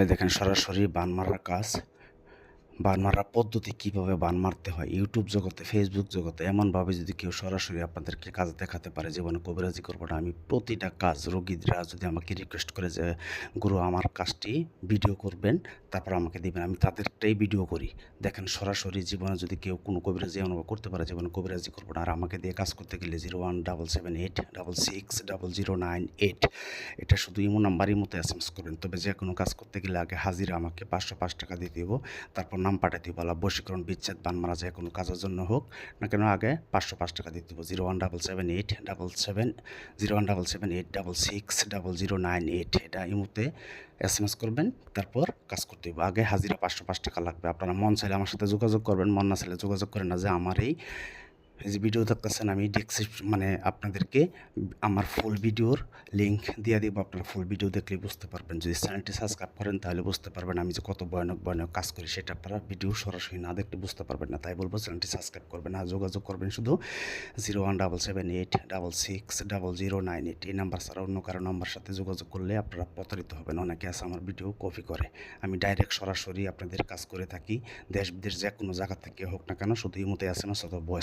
এই দেখেন সরাসরি বান মারার কাজ। বান মারার পদ্ধতি কীভাবে বান মারতে হয়? ইউটিউব জগতে ফেসবুক জগতে এমনভাবে যদি কেউ সরাসরি আপনাদেরকে কাজ দেখাতে পারে, জীবনে কবিরাজি করব না, আমি প্রতিটা কাজ রোগীরা যদি আমাকে রিকোয়েস্ট করে যে, গুরু, আমার কাজটি ভিডিও করবেন, তারপর আমাকে দিবেন। আমি তাদেরটাই ভিডিও করি। দেখেন, সরাসরি জীবনে যদি কেউ কোনো কবিরাজি অনুভব করতে পারে, জীবনে কবিরাজি করব না। আর আমাকে দিয়ে কাজ করতে গেলে zero one double seven eight double six double zero nine eight এটা শুধু ইমো নাম্বারই মতো এস এম এস করবেন। তবে যে কোনো কাজ করতে গেলে আগে হাজিরা আমাকে পাঁচশো পাঁচ টাকা দিয়ে দেবো। তারপর নাম পাঠাতে দিব, আল্লাহ বশীকরণ, বিচ্ছেদ বান মারা যায় কোনো কাজের জন্য হোক। না কেন আগে পাঁচশো পাঁচ টাকা দিয়ে দিব, zero one double seven eight double seven, zero one double seven eight double six double zero nine eight. এটা ইমোতে এস এম এস করবেন, তারপর কাজ করতে দিব। আগে হাজিরা পাঁচশো পাঁচ টাকা লাগবে। আপনারা মন চাইলে আমার সাথে যোগাযোগ করবেন, মন না চাইলে যোগাযোগ করেন না যে আমার এই যে ভিডিও দেখতেছেন, আমি ডিসক্রিপশন মানে আপনাদেরকে আমার ফুল ভিডিওর লিঙ্ক দিয়ে দিব। আপনারা ফুল ভিডিও দেখলে বুঝতে পারবেন। যদি চ্যানেলটি সাবস্ক্রাইব করেন, তাহলে বুঝতে পারবেন আমি যে কত ভয়ানক ভয়ানক কাজ করি, সেটা আপনারা ভিডিও সরাসরি না দেখলে বুঝতে পারবেন না। তাই বলব, চ্যানেলটি সাবস্ক্রাইব করবেন আর যোগাযোগ করবেন শুধু zero one double seven eight double six double zero nine eight এই নাম্বার ছাড়া অন্য কারও নাম্বার সাথে যোগাযোগ করলে আপনারা প্রতারিত হবেন। অনেকে আছে, আমার ভিডিও কপি করে। আমি ডাইরেক্ট সরাসরি আপনাদের কাজ করে থাকি। দেশ বিদেশ যে কোনো জায়গা থেকে হোক না কেন, শুধু এই মতো এস এম এস অথবা voice